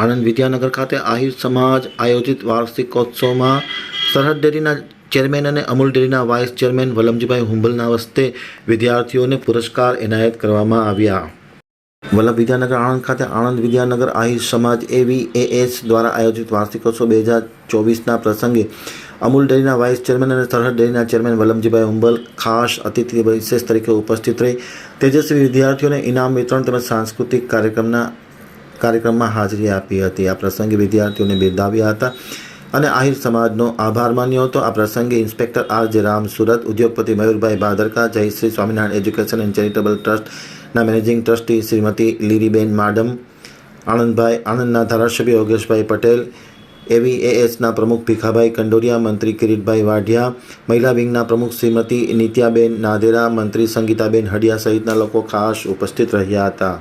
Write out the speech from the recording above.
આણંદ વિદ્યાનગર ખાતે આહિર સમાજ આયોજિત વાર્ષિકોત્સવમાં સરહદ ડેરીના ચેરમેન અને અમૂલ ડેરીના વાઇસ ચેરમેન વલમજીભાઈ હુંબલના વસ્તે વિદ્યાર્થીઓને પુરસ્કાર એનાયત કરવામાં આવ્યા. વલ્લભ વિદ્યાનગર આણંદ ખાતે આણંદ વિદ્યાનગર આહિર સમાજ એવીએએસ દ્વારા આયોજિત વાર્ષિકોત્સવ બે હજાર ચોવીસના પ્રસંગે અમૂલ ડેરીના વાઇસ ચેરમેન અને સરહદ ડેરીના ચેરમેન વલમજીભાઈ હુંબલ ખાસ અતિથિ વિશેષ તરીકે ઉપસ્થિત રહી. તેજસ્વી વિદ્યાર્થીઓને ઇનામ વિતરણ તેમજ સાંસ્કૃતિક કાર્યક્રમના કાર્યક્રમમાં હાજરી આપી હતી. આ પ્રસંગે વિદ્યાર્થીઓને બિરદાવ્યા હતા. અને આહિર સમાજનો આભાર માન્યો હતો. આ પ્રસંગે ઇન્સ્પેક્ટર આર જે રામ સુરત, ઉદ્યોગપતિ Mayurbhai Bhadarka Jayshree Swaminarayan education and charitable ટ્રસ્ટના મેનેજિંગ ટ્રસ્ટી શ્રીમતી લીરીબેન માડમ, આણંદભાઈ, આણંદના ધારાસભ્ય યોગેશભાઈ પટેલ, એવીએએસના પ્રમુખ ભીખાભાઈ કંડોરિયા, મંત્રી કિરીટભાઈ વાઢિયા, મહિલા વિંગના પ્રમુખ શ્રીમતી નિત્યાબેન નાદેરા, મંત્રી સંગીતાબેન હડિયા સહિતના લોકો ખાસ ઉપસ્થિત રહ્યા હતા.